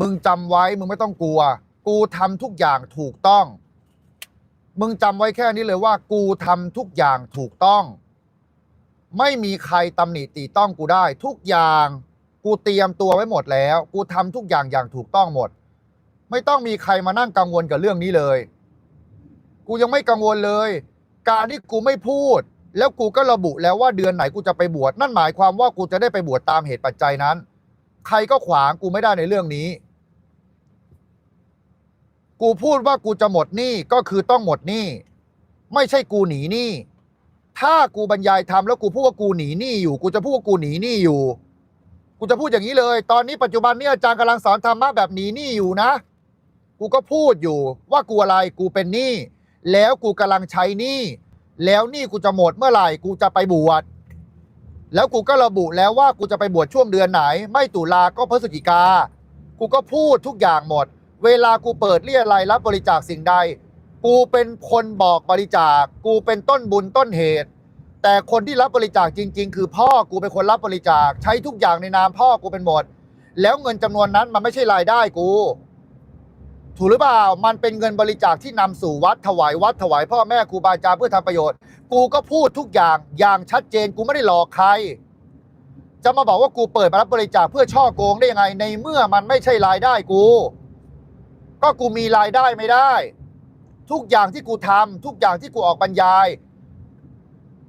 มึงจำไว้มึงไม่ต้องกลัว กูทำทุกอย่างถูกต้อง มึงจำไว้แค่นี้เลยว่า กูทำทุกอย่างถูกต้อง ไม่มีใครตำหนิตีต้องกูได้ ทุกอย่าง กูเตรียมตัวไว้หมดแล้ว กูทำทุกอย่างอย่างถูกต้องหมด ไม่ต้องมีใครมานั่งกังวลกับเรื่องนี้เลย กูยังไม่กังวลเลย การที่กูไม่พูด แล้วกูก็ระบุแล้วว่าเดือนไหนกูจะไปบวชนั่นหมายความว่ากูจะได้ไปบวชตามเหตุปัจจัยนั้น ใครก็ขวางกูไม่ได้ในเรื่องนี้ กูพูดว่ากูจะหมดหนี้ก็คือต้องหมดหนี้ไม่ใช่กูหนีหนี้ถ้ากูบรรยายทำแล้วกูพูดว่ากูหนีหนี้อยู่ กูจะพูดว่ากูหนีหนี้อยู่ กูจะพูดอย่างนี้เลย ตอนนี้ปัจจุบันนี้อาจารย์กำลังสอนธรรมะแบบหนีหนี้อยู่นะ กูก็พูดอยู่ว่ากูอะไรกูเป็นหนี้แล้วกูกำลังใช้หนี้แล้วหนี้กูจะหมดเมื่อไหร่กูจะไปบวช แล้วกูก็ระบุแล้วว่ากูจะไปบวชช่วงเดือนไหน ไม่ตุลาก็พฤศจิกา กูก็พูดทุกอย่างหมด เวลากูเปิดเรียอะไรยรับบริจาคสิ่งใด กูเป็นคนบอกบริจาค กูเป็นต้นบุญต้นเหตุ แต่คนที่รับบริจาคจริง ๆ คือพ่อกูเป็นคนรับบริจาค ใช้ทุกอย่างในนามพ่อกูเป็นหมด แล้วเงินจำนวนนั้นมันไม่ใช่รายได้กู ถูกหรือเปล่า มันเป็นเงินบริจาคที่นำสู่วัดถวายวัดถวายพ่อแม่ครูบาอาจารย์เพื่อทำประโยชน์ กูก็พูดทุกอย่างอย่างชัดเจนกูไม่ได้หลอกใคร จะมาบอกว่ากูเปิดมารับบริจาคเพื่อช่อโกงได้ยังไง ในเมื่อมันไม่ใช่รายได้กู ก็กูมีรายได้ไม่ได้ ทุกอย่างที่กูทำทุกอย่างที่กูออกบรรยาย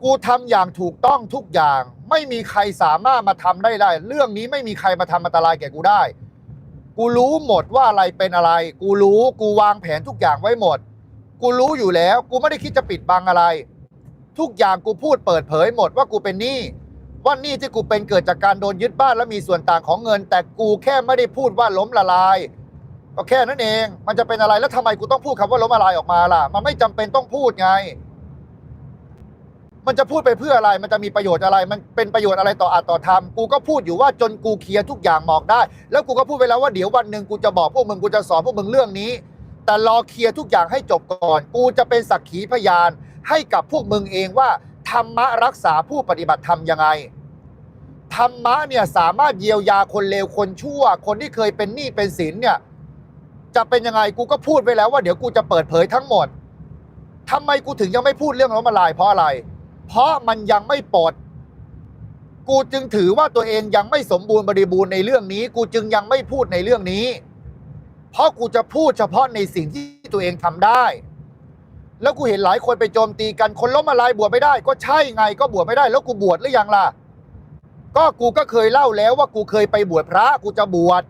กูทำอย่างถูกต้องทุกอย่าง ไม่มีใครสามารถมาทำได้ได้ เรื่องนี้ไม่มีใครมาทำอันตรายแก่กูได้ กูรู้หมดว่าอะไรเป็นอะไร กูรู้กูวางแผนทุกอย่างไว้หมด กูรู้อยู่แล้ว กูไม่ได้คิดจะปิดบังอะไร ทุกอย่างกูพูดเปิดเผยหมดว่ากูเป็นหนี้ว่าหนี้ที่กูเป็นเกิดจากการโดนยึดบ้านและมีส่วนต่างของเงิน แต่กูแค่ไม่ได้พูดว่าล้มละลายก็แค่นั้นเอง มันจะเป็นอะไรแล้วทำไมกูต้องพูดคำว่าล้มละลายออกมาล่ะ มันไม่จำเป็นต้องพูดไง มันจะพูดไปเพื่ออะไร มันจะมีประโยชน์อะไร มันเป็นประโยชน์อะไรต่ออาจต่อธรรม กูก็พูดอยู่ว่าจนกูเคลียร์ทุกอย่างบอกได้ แล้วกูก็พูดไปแล้วว่าเดี๋ยววันหนึ่งกูจะบอกพวกมึงกูจะสอนพวกมึงเรื่องนี้ แต่รอเคลียร์ทุกอย่างให้จบก่อน กูจะเป็นสักขีพยาน ให้กับพวกมึงเองว่าธรรมะรักษาผู้ปฏิบัติธรรมยังไง ธรรมะเนี่ยสามารถเยียวยาคนเลวคนชั่ว คนที่เคยเป็นหนี้เป็นสินเนี่ยจะเป็นยังไงกูก็พูดไว้แล้วว่าเดี๋ยวกูจะเปิดเผยทั้งหมดทำไมกูถึงยังไม่พูดเรื่องล้มละลายเพราะอะไร เพราะมันยังไม่ปลดกูจึงถือว่าตัวเองยังไม่สมบูรณ์บริบูรณ์ในเรื่องนี้ กูจึงยังไม่พูดในเรื่องนี้ เพราะกูจะพูดเฉพาะในสิ่งที่ตัวเองทำได้ แล้วกูเห็นหลายคนไปโจมตีกันคนล้มละลายบวชไม่ได้ ก็ใช่ไงก็บวชไม่ได้ แล้วกูบวชหรือยังล่ะ ก็กูก็เคยเล่าแล้วว่ากูเคยไปบวชพระ กูจะบวช